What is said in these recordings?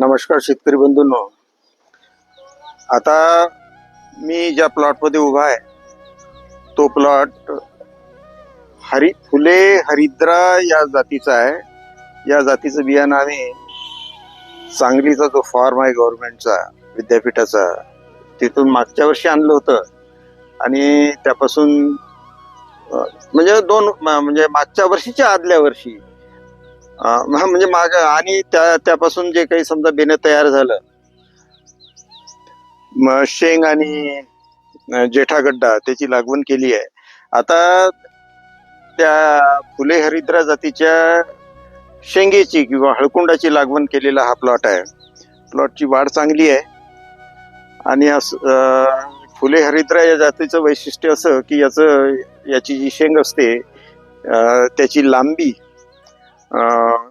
नमस्कार शेतकरी बंधूंनो. आता मी ज्या प्लॉटमध्ये उभा आहे तो प्लॉट हरि फुले हरिद्रा या जातीचा आहे. या जातीचं बियाणं आम्ही सांगलीचा जो फॉर्म आहे गव्हर्नमेंटचा विद्यापीठाचा तिथून मागच्या वर्षी आणलं होतं. आणि त्यापासून म्हणजे दोन म- म्हणजे मागच्या वर्षीच्या आदल्या वर्षी हा, म्हणजे माग आणि त्या त्यापासून जे काही समजा बेणं तयार झालं मग शेंग आणि जेठा जेठागड्डा त्याची लागवण केली आहे. आता त्या फुले हरिद्रा जातीच्या शेंगेची किंवा हळकुंडाची लागवण केलेला हा प्लॉट आहे. प्लॉटची वाढ चांगली आहे. आणि असं फुले हरिद्रा या जातीचं वैशिष्ट्य असं की याचं याची जी शेंग असते त्याची लांबी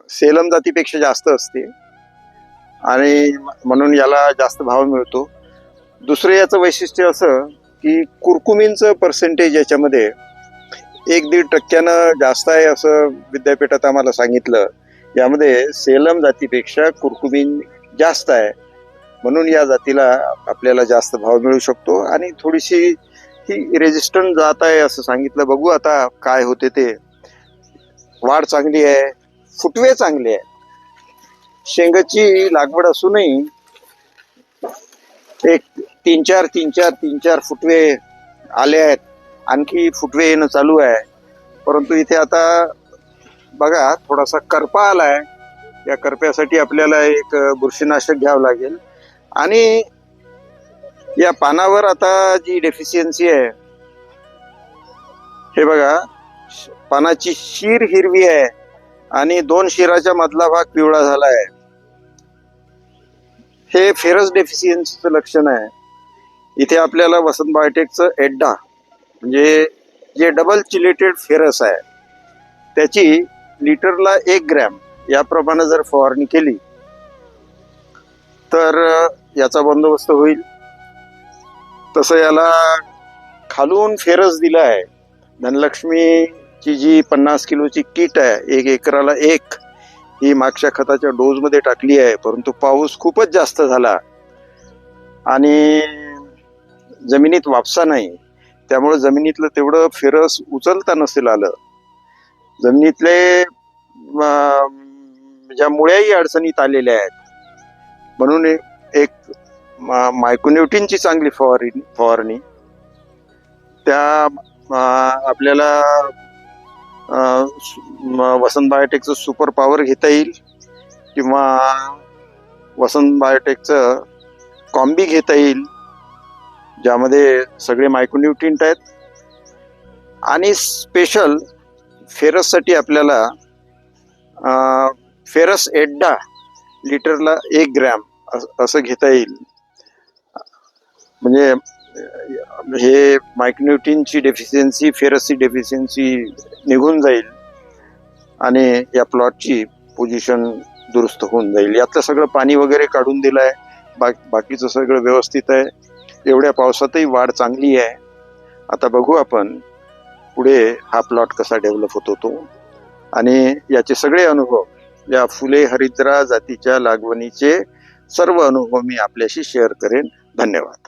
सेलम जातीपेक्षा जास्त असते. आणि म्हणून याला जास्त भाव मिळतो. दुसरं याचं वैशिष्ट्य असं की कुरकुमींचं पर्सेंटेज याच्यामध्ये एक दीड टक्क्यानं जास्त आहे असं विद्यापीठात आम्हाला सांगितलं. यामध्ये सेलम जातीपेक्षा कुरकुमीन जास्त आहे. म्हणून या जातीला आपल्याला जास्त भाव मिळू शकतो. आणि थोडीशी ही रेजिस्टंट जात आहे असं सांगितलं. बघू आता काय होते ते. वाढ चांगली आहे. फुटवे चांगले आहे शेंगाची लागवड असूनही एक तीन चार तीन चार तीन चार फुटवे आले आहेत. आणखी फुटवे येणं चालू आहे. परंतु इथे आता बघा थोडासा करपा आलाय. या करप्यासाठी आपल्याला एक बुरशीनाशक घ्यावं लागेल. आणि या पानावर आता जी डेफिशियन्सी आहे हे बघा पानाची शीर हिरवी आहे. आणि दोन शिराच्या मधला भाग पिवळा झाला आहे हे फेरस डेफिशियन्सीचं लक्षण आहे. इथे आपल्याला वसंत बायोटेकचं एड्डा म्हणजे जे डबल चिलेटेड फेरस आहे त्याची लिटरला एक ग्रॅम याप्रमाणे जर फवारणी केली तर याचा बंदोबस्त होईल. तसं याला खालून फेरस दिला आहे. धनलक्ष्मी ची जी पन्नास किलोची किट आहे एक एकराला एक ही मागच्या खताच्या डोस मध्ये टाकली आहे परंतु पाऊस खूपच जास्त झाला. आणि जमिनीत वापसा नाही त्यामुळे जमिनीतलं तेवढं फेरस उचलता नसेल आलं. जमिनीतले ज्या मुळ्याही अडचणीत आलेल्या आहेत म्हणून एक- एक मा- चांगली फवारणी फवारणी. त्या आपल्याला वसंत बायोटेकचं सुपर पॉवर घेता येईल किंवा वसंत बायोटेकचं कॉम्बी घेता येईल ज्यामध्ये सगळे मायक्रोन्युट्रिंट आहेत. आणि स्पेशल फेरससाठी आपल्याला फेरस एड्डा लिटरला एक ग्रॅम असं घेता येईल. म्हणजे हे मायक्न्युटीनची डेफिशियन्सी फेरसची डेफिशियन्सी निघून जाईल आणि या प्लॉटची पोझिशन दुरुस्त होऊन जाईल. यातलं सगळं पाणी वगैरे काढून दिलं आहे बा बाकीचं सगळं व्यवस्थित आहे. एवढ्या पावसातही वाढ चांगली आहे. आता बघू आपण पुढे हा प्लॉट कसा डेव्हलप होतो तो. आणि याचे सगळे अनुभव या फुले हरिद्रा जातीच्या लागवणीचे सर्व अनुभव मी आपल्याशी शेअर करेन. धन्यवाद.